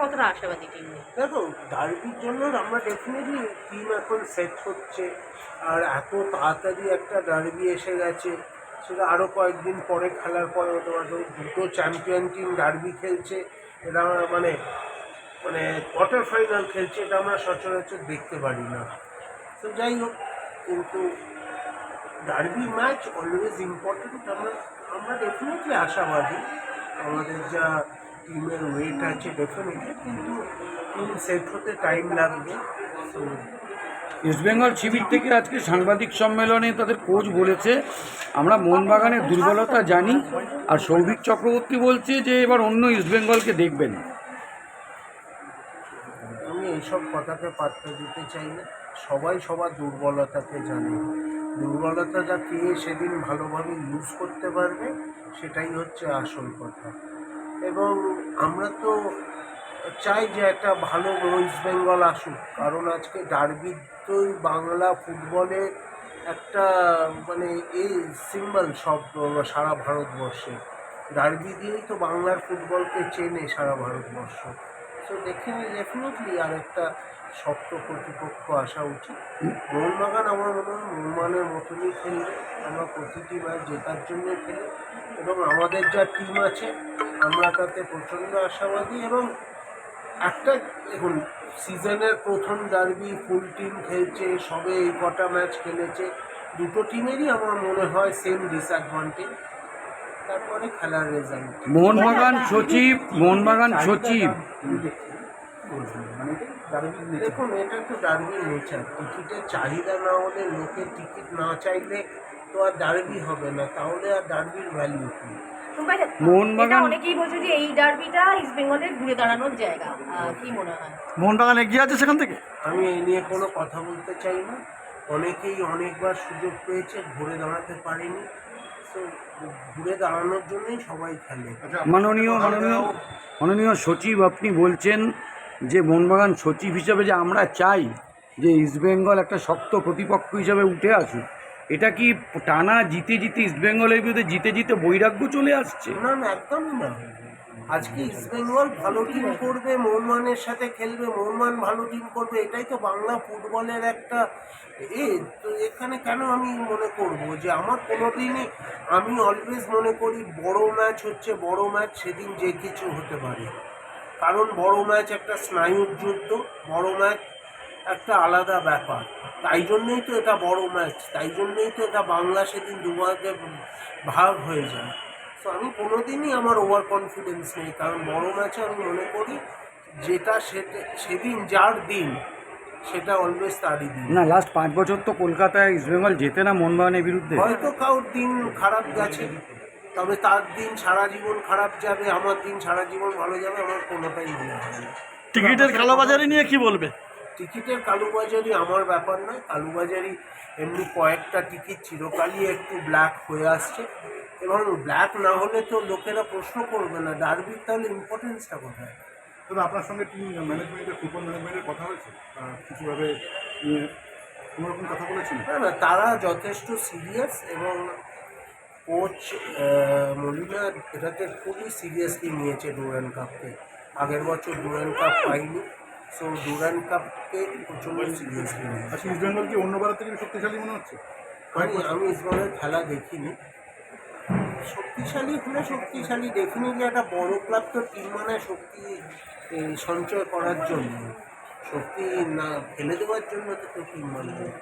কতটা আশাবাদী টিম দেখো ডার্বির জন্য আমরা ডেফিনেটলি টিম এখন সেট হচ্ছে, আর এত তাড়াতাড়ি একটা ডার্বি এসে গেছে, সেটা আরও কয়েকদিন পরে খেলার পরে হতে পারে দুটো চ্যাম্পিয়ন টিম ডার্বি খেলছে, এটা মানে মানে কোয়ার্টার ফাইনাল খেলছে, এটা আমরা সচরাচর দেখতে পারি না। তো যাই হোক, কিন্তু ডার্বি ম্যাচ অলওয়েজ ইম্পর্টেন্ট আমরা আমরা ডেফিনেটলি আশাবাদী, আমাদের যা টিমের ওয়েট আছে ডেফিনেটলি কিন্তু টিম সেট হতে টাইম লাগবে। তো ইস্টবেঙ্গল শিবির থেকে আজকে সাংবাদিক সম্মেলনে তাদের কোচ বলেছে আমরা মোহনবাগানের দুর্বলতা জানি আর সৌভিক চক্রবর্তী বলছে যে এবার অন্য ইস্টবেঙ্গলকে দেখবেন। আমি এইসব কথাকে পাত্তা দিতে চাই না। সবাই সবার দুর্বলতাকে জানে। দুর্বলতাটা কে সেদিন ভালোভাবে ইউজ করতে পারবে সেটাই হচ্ছে আসল কথা। এবং আমরা তো চাই যে একটা ভালো ওয়েস্ট বেঙ্গল আসুক। কারণ আজকে ডার্বি তো বাংলা ফুটবলের একটা মানে এই সিম্বল সব, সারা ভারতবর্ষে। ডার্বি দিয়েই তো বাংলার ফুটবলকে চেনে সারা ভারতবর্ষ। তো দেখে ডেফিনেটলি আর একটা শক্ত প্রতিপক্ষ আসা উচিত। মোহনবাগান আমার মনে হয় মোহনবাগানের মতনই খেলবে আমরা প্রতিটি ম্যাচ জেতার জন্য খেলি এবং আমাদের যা টিম আছে আমরা তাতে প্রচণ্ড আশাবাদী এবং একটা দেখুন সিজনের প্রথম ডার্বি ফুল টিম খেলছে সবে এই কটা ম্যাচ খেলেছে দুটো টিমেরই আমার মনে হয় সেম ডিসঅ্যাডভান্টেজ তারপরে খেলার রেজাল্ট মোহনবাগান সচিব মোহনবাগান সচিব। দেখুন এটা তো নেচার। টিকিটের চাহিদা না হলে লোকের টিকিট না চাইলে তো আর ডার্বি হবে না। তাহলে আর ডার্বির ভ্যালু কী? মোহনবাগান- অনেকেই বলছে যে এই ডার্বিটা ইস্ট বেঙ্গলের ঘুরে দাঁড়ানোর জায়গা। কি মনে হয়? মোহনবাগান এগিয়ে আছে সেখান থেকে? আমি এই নিয়ে কোনো কথা বলতে চাই না। অনেকেই অনেকবার সুযোগ পেয়েছে ঘুরে দাঁড়াতে পারেনি। তো ঘুরে দাঁড়ানোর জন্যই সবাই খেলে। মাননীয় মাননীয় মাননীয় সচিব আপনি বলছেন যে মোহনবাগান সচিব হিসাবে যে আমরা চাই, যে ইস্টবেঙ্গল একটা শক্ত প্রতিপক্ষ হিসাবে উঠে আসুক, এটা কি টানা জিতে জিতে ইস্টবেঙ্গলের বিরুদ্ধে জিতে জিতে বৈরাগ্য চলে আসছে? না না, একদমই না। আজকে ইস্টবেঙ্গল ভালো টিম করবে মোহনবানের সাথে খেলবে মোহনবান ভালো টিম করবে, এটাই তো বাংলা ফুটবলের একটা এ, তো এখানে কেন আমি মনে করব যে আমার কোনোদিনই আমি অলওয়েজ মনে করি বড় ম্যাচ হচ্ছে, বড় ম্যাচ সেদিন যে কিছু হতে পারে। কারণ বড় ম্যাচ একটা স্নায়ুর যুদ্ধ বড় ম্যাচ একটা আলাদা ব্যাপার। তাই জন্যই তো এটা বড় ম্যাচ তাই জন্যই তো এটা বাংলা সেদিন দুভাগে ভাগ হয়ে যায়। তো আমি কোনোদিনই আমার ওভার কনফিডেন্স নেই কারণ বড় ম্যাচে আমি মনে করি যেটা সেটা সেদিন যার দিন সেটা অলওয়েজ তারই দিন। না লাস্ট পাঁচ বছর তো কলকাতায় ইস্টবেঙ্গল জেতে না মোহনবাগানের বিরুদ্ধে। হয়তো কারোর দিন খারাপ গেছে তবে তার দিন সারা জীবন খারাপ যাবে আমার দিন সারা জীবন ভালো যাবে আমার কোনোটাই মনে হয় না। টিকিটের কালোবাজারি নিয়ে কি বলবে? টিকিটের কালুবাজারি আমার ব্যাপার নয় কালুবাজারি এমনি কয়েকটা টিকিট চিরকালই একটু ব্ল্যাক হয়ে আসছে। এবং ব্ল্যাক না হলে তো লোকেরা প্রশ্ন করবে না ডার্বির তাহলে ইম্পর্টেন্সটা কোথায়? তবে আপনার সঙ্গে টিম ম্যানেজমেন্টের ফুটবল ম্যানেজমেন্টের কথা হয়েছে? কিছুভাবে নিয়ে কোনো রকম কথা বলেছেন? না না তারা যথেষ্ট সিরিয়াস এবং কোচ মলিনা এটাকে খুবই সিরিয়াসলি নিয়েছে ডুরান কাপকে। আগের বছর ডুরান কাপ পাইনি সো ডুরান কাপকে প্রচণ্ড সিরিয়াসলি নিয়েছে। আচ্ছা ইস্ট বেঙ্গল কি অন্যবার থেকে শক্তিশালী মনে হচ্ছে? আমি আমি ইসবলের খেলা দেখিনি। শক্তিশালী হলে শক্তিশালী ডেফিনেটলি একটা বড় ক্লাব তো টিম মানে শক্তি সঞ্চয় করার জন্য। শক্তি না ফেলে দেওয়ার জন্য তো টিম বানাবে না।